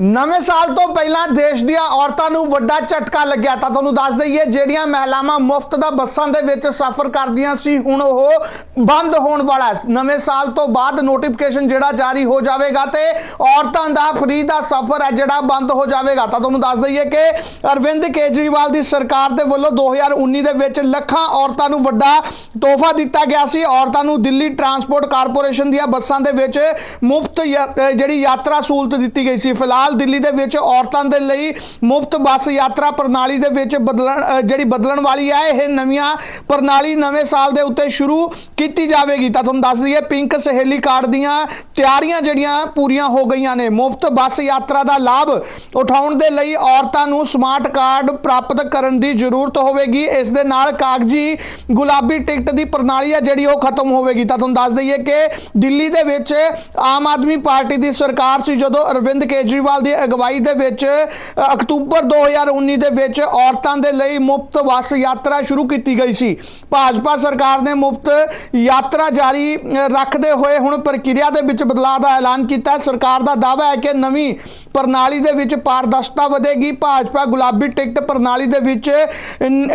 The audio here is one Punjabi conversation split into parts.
ਨਵੇਂ ਸਾਲ ਤੋਂ ਪਹਿਲਾਂ ਦੇਸ਼ ਦੀਆਂ ਔਰਤਾਂ ਨੂੰ ਵੱਡਾ ਝਟਕਾ ਲੱਗਿਆ ਤਾਂ ਤੁਹਾਨੂੰ ਦੱਸ ਦਈਏ, ਜਿਹੜੀਆਂ ਮਹਿਲਾਵਾਂ ਮੁਫਤ ਦਾ ਬੱਸਾਂ ਦੇ ਵਿੱਚ ਸਫ਼ਰ ਕਰਦੀਆਂ ਸੀ, ਹੁਣ ਉਹ ਬੰਦ ਹੋਣ ਵਾਲਾ ਹੈ। ਨਵੇਂ ਸਾਲ ਤੋਂ ਬਾਅਦ ਨੋਟੀਫਿਕੇਸ਼ਨ ਜਿਹੜਾ ਜਾਰੀ ਹੋ ਜਾਵੇਗਾ ਤੇ ਔਰਤਾਂ ਦਾ ਫ੍ਰੀ ਦਾ ਸਫ਼ਰ ਹੈ ਜਿਹੜਾ ਬੰਦ ਹੋ ਜਾਵੇਗਾ। ਤਾਂ ਤੁਹਾਨੂੰ ਦੱਸ ਦਈਏ ਕਿ ਅਰਵਿੰਦ ਕੇਜਰੀਵਾਲ ਦੀ ਸਰਕਾਰ ਦੇ ਵੱਲੋਂ 2019 ਦੇ ਵਿੱਚ ਲੱਖਾਂ ਔਰਤਾਂ ਨੂੰ ਵੱਡਾ ਤੋਹਫਾ ਦਿੱਤਾ ਗਿਆ ਸੀ। ਔਰਤਾਂ ਨੂੰ ਦਿੱਲੀ ਟਰਾਂਸਪੋਰਟ ਕਾਰਪੋਰੇਸ਼ਨ ਦੀਆਂ ਬੱਸਾਂ ਦੇ ਵਿੱਚ ਮੁਫਤ ਜਿਹੜੀ ਯਾਤਰਾ ਸਹੂਲਤ ਦਿੱਤੀ ਗਈ ਸੀ। ਫਿਲਹਾਲ ਦਿੱਲੀ ਦੇ ਵਿੱਚ ਔਰਤਾਂ ਦੇ ਲਈ ਮੁਫਤ ਬੱਸ ਯਾਤਰਾ ਪ੍ਰਣਾਲੀ ਦੇ ਵਿੱਚ ਬਦਲਣ ਜਿਹੜੀ ਬਦਲਣ ਵਾਲੀ ਹੈ, ਇਹ ਨਵੀਆਂ ਪ੍ਰਣਾਲੀ ਨਵੇਂ ਸਾਲ ਦੇ ਉੱਤੇ ਸ਼ੁਰੂ ਕੀਤੀ ਜਾਵੇਗੀ। ਤਾਂ ਤੁਹਾਨੂੰ ਦੱਸ ਦਈਏ, ਪਿੰਕ ਸਹੇਲੀ ਕਾਰਡ ਦੀਆਂ ਤਿਆਰੀਆਂ ਜਿਹੜੀਆਂ ਪੂਰੀਆਂ ਹੋ ਗਈਆਂ ਨੇ। ਮੁਫਤ ਬੱਸ ਯਾਤਰਾ ਦਾ ਲਾਭ ਉਠਾਉਣ ਦੇ ਲਈ ਔਰਤਾਂ ਨੂੰ ਸਮਾਰਟ ਕਾਰਡ ਪ੍ਰਾਪਤ ਕਰਨ ਦੀ ਜ਼ਰੂਰਤ ਹੋਵੇਗੀ। ਇਸ ਦੇ ਨਾਲ ਕਾਗਜ਼ੀ ਗੁਲਾਬੀ ਟਿਕਟ ਦੀ ਪ੍ਰਣਾਲੀ ਹੈ, ਜਿਹੜੀ ਉਹ ਖਤਮ ਹੋਵੇਗੀ। ਤਾਂ ਤੁਹਾਨੂੰ ਦੱਸ ਦਈਏ ਕਿ ਦਿੱਲੀ ਦੇ ਵਿੱਚ ਆਮ ਆਦਮੀ ਪਾਰਟੀ ਦੀ ਸਰਕਾਰ ਸੀ, ਜਦੋਂ ਅਰਵਿੰਦ ਕੇਜਰੀਵਾਲ ਦੀ ਅਗਵਾਈ ਦੇ ਵਿੱਚ ਅ, ਅਕਤੂਬਰ 2019 ਦੇ ਵਿੱਚ ਔਰਤਾਂ ਦੇ ਲਈ ਮੁਫਤ ਬੱਸ ਯਾਤਰਾ ਸ਼ੁਰੂ ਕੀਤੀ ਗਈ ਸੀ। ਭਾਜਪਾ ਸਰਕਾਰ ਨੇ ਮੁਫਤ ਯਾਤਰਾ ਜਾਰੀ ਰੱਖਦੇ ਹੋਏ ਹੁਣ ਪ੍ਰਕਿਰਿਆ ਦੇ ਵਿੱਚ ਬਦਲਾਅ ਦਾ ਐਲਾਨ ਕੀਤਾ। ਸਰਕਾਰ ਦਾ ਦਾਅਵਾ ਹੈ ਕਿ ਨਵੀਂ ਪ੍ਰਣਾਲੀ ਦੇ ਵਿੱਚ ਪਾਰਦਰਸ਼ਤਾ ਵਧੇਗੀ। ਭਾਜਪਾ ਗੁਲਾਬੀ ਟਿਕਟ ਪ੍ਰਣਾਲੀ ਦੇ ਵਿੱਚ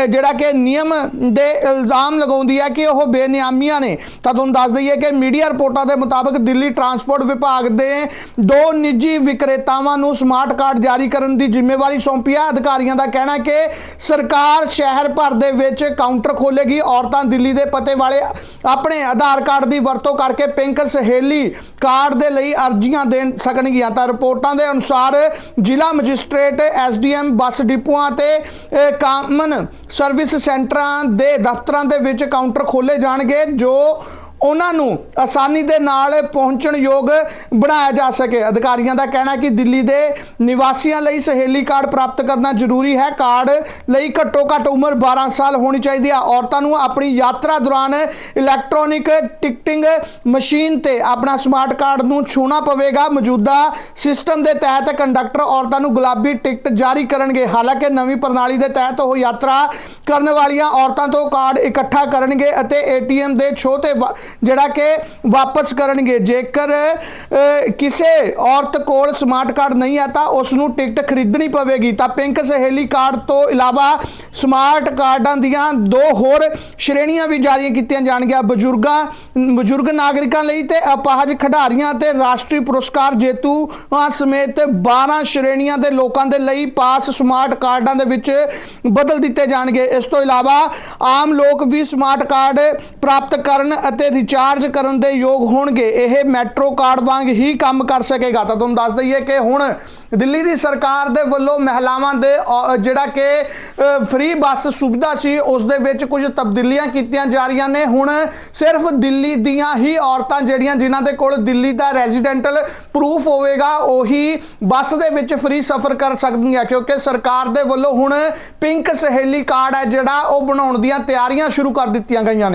ਜਿਹੜਾ ਕਿ ਨਿਯਮ ਦੇ ਇਲਜ਼ਾਮ ਲਗਾਉਂਦੀ ਹੈ ਕਿ ਉਹ ਬੇਨਿਆਮੀਆਂ ਨੇ। ਤਾਂ ਤੁਹਾਨੂੰ ਦੱਸ ਦਈਏ ਕਿ ਮੀਡੀਆ ਰਿਪੋਰਟਾਂ ਦੇ ਮੁਤਾਬਕ ਦਿੱਲੀ ਟਰਾਂਸਪੋਰਟ ਵਿਭਾਗ ਦੇ ਦੋ ਨਿੱਜੀ ਵਿਕਰੇਤਾਵਾਂ ਨੂੰ ਸਮਾਰਟ ਕਾਰਡ ਜਾਰੀ ਕਰਨ ਦੀ ਜ਼ਿੰਮੇਵਾਰੀ ਸੌਂਪੀ ਹੈ। ਅਧਿਕਾਰੀਆਂ ਦਾ ਕਹਿਣਾ ਕਿ ਸਰਕਾਰ ਸ਼ਹਿਰ ਭਰ ਦੇ ਵਿੱਚ ਕਾਊਂਟਰ ਖੋਲੇਗੀ ਔਰਤਾਂ ਦਿੱਲੀ ਦੇ ਪਤੇ ਵਾਲੇ ਆਪਣੇ ਆਧਾਰ ਕਾਰਡ ਦੀ ਵਰਤੋਂ ਕਰਕੇ ਪਿੰਕ ਸਹੇਲੀ ਕਾਰਡ ਦੇ ਲਈ ਅਰਜ਼ੀਆਂ ਦੇ ਸਕਣਗੀਆਂ। ਤਾਂ ਰਿਪੋਰਟਾਂ ਦੇ ਅਨੁਸਾਰ ਜ਼ਿਲ੍ਹਾ ਮੈਜਿਸਟ੍ਰੇਟ, ਐਸਡੀਐਮ, ਬੱਸ ਡਿਪੂਆਂ ਤੇ ਕਾਮਨ ਸਰਵਿਸ ਸੈਂਟਰਾਂ ਦੇ ਦਫ਼ਤਰਾਂ ਦੇ ਵਿੱਚ ਕਾਊਂਟਰ ਖੋਲੇ ਜਾਣਗੇ, ਜੋ ਉਹਨਾਂ ਨੂੰ ਆਸਾਨੀ ਦੇ ਨਾਲ ਪਹੁੰਚਣ ਯੋਗ ਬਣਾਇਆ ਜਾ ਸਕੇ। ਅਧਿਕਾਰੀਆਂ ਦਾ ਕਹਿਣਾ ਹੈ ਕਿ ਦਿੱਲੀ ਦੇ ਨਿਵਾਸੀਆਂ ਲਈ ਸਹੇਲੀ ਕਾਰਡ ਪ੍ਰਾਪਤ ਕਰਨਾ ਜ਼ਰੂਰੀ ਹੈ। ਕਾਰਡ ਲਈ ਘੱਟੋ ਘੱਟ ਉਮਰ 12 ਸਾਲ ਹੋਣੀ ਚਾਹੀਦੀ ਹੈ। ਔਰਤਾਂ ਨੂੰ ਆਪਣੀ ਯਾਤਰਾ ਦੌਰਾਨ ਇਲੈਕਟ੍ਰੋਨਿਕ ਟਿਕਟਿੰਗ ਮਸ਼ੀਨ ਤੇ ਆਪਣਾ ਸਮਾਰਟ ਕਾਰਡ ਨੂੰ ਛੂਣਾ ਪਵੇਗਾ। ਮੌਜੂਦਾ ਸਿਸਟਮ ਦੇ ਤਹਿਤ ਕੰਡਕਟਰ ਔਰਤਾਂ ਨੂੰ ਗੁਲਾਬੀ ਟਿਕਟ ਜਾਰੀ ਕਰਨਗੇ। ਹਾਲਾਂਕਿ ਨਵੀਂ ਪ੍ਰਣਾਲੀ ਦੇ ਤਹਿਤ ਉਹ ਯਾਤਰਾ ਕਰਨ ਵਾਲੀਆਂ ਔਰਤਾਂ ਤੋਂ ਕਾਰਡ ਇਕੱਠਾ ਕਰਨਗੇ ਅਤੇ ਏਟੀਐਮ ਦੇ ਛੋ ਤੇ ਵਾ- ਜਿਹੜਾ ਕਿ ਵਾਪਸ ਕਰਨਗੇ। ਜੇਕਰ ਕਿਸੇ ਔਰਤ ਕੋਲ ਸਮਾਰਟ ਕਾਰਡ ਨਹੀਂ ਹੈ ਤਾਂ ਉਸ ਨੂੰ ਟਿਕਟ ਖਰੀਦਣੀ ਪਵੇਗੀ। ਤਾਂ ਪਿੰਕ ਸਹੇਲੀ ਕਾਰਡ ਤੋਂ ਇਲਾਵਾ ਸਮਾਰਟ ਕਾਰਡਾਂ ਦੀਆਂ ਦੋ ਹੋਰ ਸ਼੍ਰੇਣੀਆਂ ਵੀ ਜਾਰੀ ਕੀਤੀਆਂ ਜਾਣਗੀਆਂ। ਬਜ਼ੁਰਗਾਂ, ਬਜ਼ੁਰਗ ਨਾਗਰਿਕਾਂ ਲਈ ਤੇ ਅਪਾਹਜ ਖਿਡਾਰੀਆਂ ਤੇ ਰਾਸ਼ਟਰੀ ਪੁਰਸਕਾਰ ਜੇਤੂਆਂ ਸਮੇਤ 12 ਸ਼੍ਰੇਣੀਆਂ ਦੇ ਲੋਕਾਂ ਦੇ ਲਈ ਪਾਸ ਸਮਾਰਟ ਕਾਰਡਾਂ ਦੇ ਵਿੱਚ ਬਦਲ ਦਿੱਤੇ ਜਾਣਗੇ। ਇਸ ਤੋਂ ਇਲਾਵਾ ਆਮ ਲੋਕ ਵੀ ਸਮਾਰਟ ਕਾਰਡ ਪ੍ਰਾਪਤ ਕਰਨ ਅਤੇ ਰਿਚਾਰਜ ਕਰਨ ਦੇ ਯੋਗ ਹੋਣਗੇ। ਇਹ ਮੈਟਰੋ ਕਾਰਡ ਵਾਂਗ ਹੀ ਕੰਮ ਕਰ ਸਕੇਗਾ। ਤਾਂ ਤੁਹਾਨੂੰ ਦੱਸ ਦਈਏ ਕਿ ਹੁਣ ਦਿੱਲੀ ਦੀ ਸਰਕਾਰ ਦੇ ਵੱਲੋਂ ਮਹਿਲਾਵਾਂ ਦੇ ਜਿਹੜਾ ਕਿ ਫ੍ਰੀ ਬੱਸ ਸੁਵਿਧਾ ਸੀ, ਉਸ ਦੇ ਵਿੱਚ ਕੁਝ ਤਬਦੀਲੀਆਂ ਕੀਤੀਆਂ ਜਾ ਰਹੀਆਂ ਨੇ। ਹੁਣ ਸਿਰਫ ਦਿੱਲੀ ਦੀਆਂ ਹੀ ਔਰਤਾਂ ਜਿਹੜੀਆਂ ਜਿਨ੍ਹਾਂ ਦੇ ਕੋਲ ਦਿੱਲੀ ਦਾ ਰੈਜ਼ੀਡੈਂਟਲ ਪ੍ਰੂਫ ਹੋਵੇਗਾ, ਉਹੀ ਬੱਸ ਦੇ ਵਿੱਚ ਫ੍ਰੀ ਸਫ਼ਰ ਕਰ ਸਕਦੀਆਂ, ਕਿਉਂਕਿ ਸਰਕਾਰ ਦੇ ਵੱਲੋਂ ਹੁਣ ਪਿੰਕ ਸਹੇਲੀ ਕਾਰਡ ਹੈ ਜਿਹੜਾ, ਉਹ ਬਣਾਉਣ ਦੀਆਂ ਤਿਆਰੀਆਂ ਸ਼ੁਰੂ ਕਰ ਦਿੱਤੀਆਂ ਗਈਆਂ ਨੇ।